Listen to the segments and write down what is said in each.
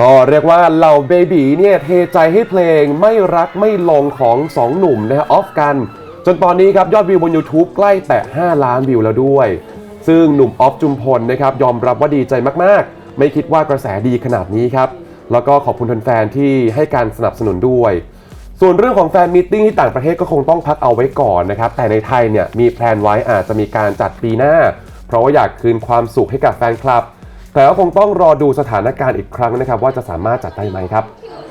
ก็เรียกว่าเหล่าเบบีเนี่ยเทใจให้เพลงไม่รักไม่ลงของสองหนุ่มนะฮะออฟกัน จนตอนนี้ครับยอดวิวบน YouTube ใกล้แตะ 5 ล้านวิวแล้วด้วย ซึ่งหนุ่มออฟจุมพลนะครับยอมรับว่าดีใจมากๆ ไม่คิดว่ากระแสดีขนาดนี้ครับแล้วก็ขอบคุณแฟนๆที่ให้การสนับสนุนด้วย ส่วนเรื่องของแฟนมิทติ้งที่ต่างประเทศก็คงต้องพักเอาไว้ก่อนนะครับแต่ในไทยเนี่ยมีแพลนไว้อาจจะมีการจัดปีหน้า เพราะว่าอยากคืนความสุขให้กับแฟนคลับ แต่ก็คงต้องรอดูสถานการณ์อีกครั้งนะครับ ว่าจะสามารถจัดได้ไหมครับ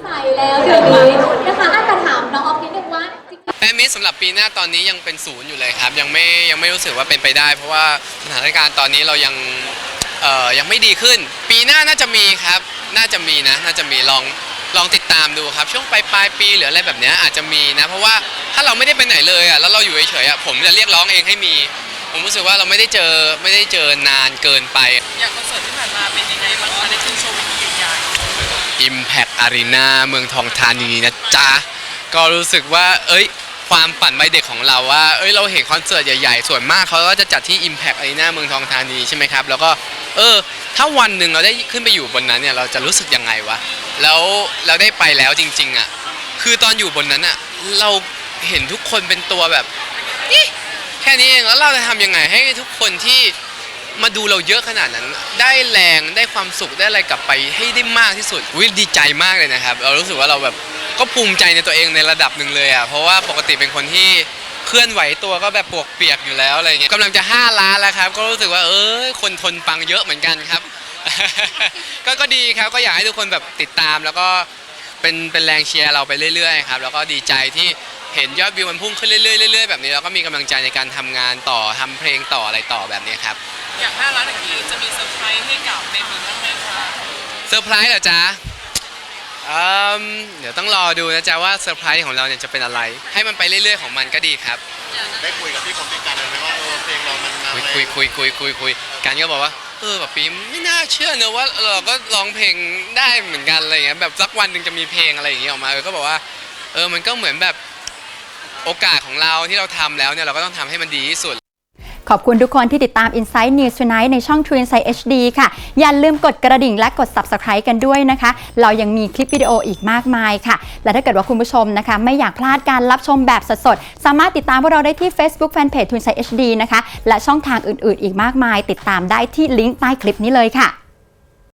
ใส่แล้วเดี๋ยวนี้นะคะอาจจะถามน้องออฟนิดนึงว่าจริงแฟนมิตรสำหรับปีหน้าตอนนี้ยังเป็นศูนย์อยู่เลยครับ ยังไม่ยังไม่รู้สึกว่าเป็นไปได้ เพราะว่าสถานการณ์ตอนนี้เรายังเอ่อยังไม่ดีขึ้น ปีหน้าน่าจะมีครับ น่าจะมีนะ น่าจะมีลองลองติดตามดูครับ ช่วงปลายปลายปีหรืออะไรแบบเนี้ยอาจจะมีนะ เพราะว่าถ้าเราไม่ได้ไปไหนเลยอะแล้วเราอยู่เฉยๆอะผมจะเรียกร้องเองให้มี ผมรู้สึกว่าเราไม่ได้เจอไม่ได้เจอนานเกินไป อย่างคอนเสิร์ตที่ผ่านมาเป็นยังไงบ้างคะได้ขึ้นโชว์เวทีใหญ่ Impact Arena เมืองทองธานีนะจ๊ะ ก็รู้สึกว่า เอ้ย ความฝันใบเด็กของเราว่า เอ้ย เราเห็นคอนเสิร์ตใหญ่ๆ ส่วนมากเขาก็จะจัดที่ Impact Arena เมืองทองธานีใช่ไหมครับ แล้วก็ เออ ถ้าวันหนึ่งเราได้ขึ้นไปอยู่บนนั้นเนี่ย เราจะรู้สึกยังไงวะ แล้วเราได้ไปแล้วจริง ๆ อะ คือตอนอยู่บนนั้นอะ เราเห็นทุกคนเป็นตัวแบบนี่ แค่นี้เองแล้วเราจะทำยังไงให้ทุกคนที่มาดูเราเยอะขนาดนั้น ได้แรงได้ความสุขได้อะไรกลับไปให้ได้มากที่สุดวิดีใจมากเลยนะครับ เรารู้สึกว่าเราแบบก็ภูมิใจในตัวเองในระดับหนึ่งเลยอะเพราะว่าปกติเป็นคนที่เคลื่อนไหวตัวก็แบบปวกเปียกอยู่แล้วอะไรเงี้ยกำลังจะ 5 ล้านแล้วครับ ก็รู้สึกว่าเอ้ยคนทนฟังเยอะเหมือนกันครับ ก็ก็ดีครับก็อยากให้ทุกคนแบบติดตามแล้วก็เป็นเป็นแรงเชียร์เราไปเรื่อยๆครับแล้วก็ดีใจที่ เห็นยอดวิวมันพุ่งขึ้นเรื่อยๆเรื่อยๆแบบนี้แล้วก็มีกำลังใจในการทำงานต่อทำเพลงต่ออะไรต่อแบบนี้ครับอย่าง5ล้านอย่างนี้จะมีเซอร์ไพรส์ให้กับเบบีบ้างไหมคะเซอร์ไพรส์เหรอจ๊ะอืมเดี๋ยวต้องรอดูนะจ๊ะว่าเซอร์ไพรส์ของเราเนี่ยจะเป็นอะไร ให้มันไปเรื่อยๆของมันก็ดีครับ ได้คุยกับพี่คนพิการเลยไหมว่าเออเพลงเรามันมาคุยแรงคุยคุยคุยคุยคุยกันก็บอกว่าเออแบบปีไม่น่าเชื่อเนอะว่าเราก็ร้องเพลงได้เหมือนกันอะไรอย่างเงี้ยแบบสักวันหนึ่งจะมีเพลงอะไรอย่างเงี้ยออกมาเออก็บอกว่าเออมันก็เหมือนแบบ โอกาสของเราที่เราทำแล้วเนี่ยเราก็ต้องทำให้มันดีที่สุด ขอบคุณทุกคนที่ติดตาม Insight News Tonight ในช่อง True Insight HD ค่ะ อย่าลืมกดกระดิ่งและกด Subscribe กันด้วยนะคะ เรายังมีคลิปวิดีโออีกมากมายค่ะ และถ้าเกิดว่าคุณผู้ชมนะคะ ไม่อยากพลาดการรับชมแบบสดๆ สามารถติดตามพวกเราได้ที่ Facebook Fanpage True Insight HD นะคะ และช่องทางอื่นๆ อีกมากมาย ติดตามได้ที่ลิงก์ใต้คลิปนี้เลยค่ะ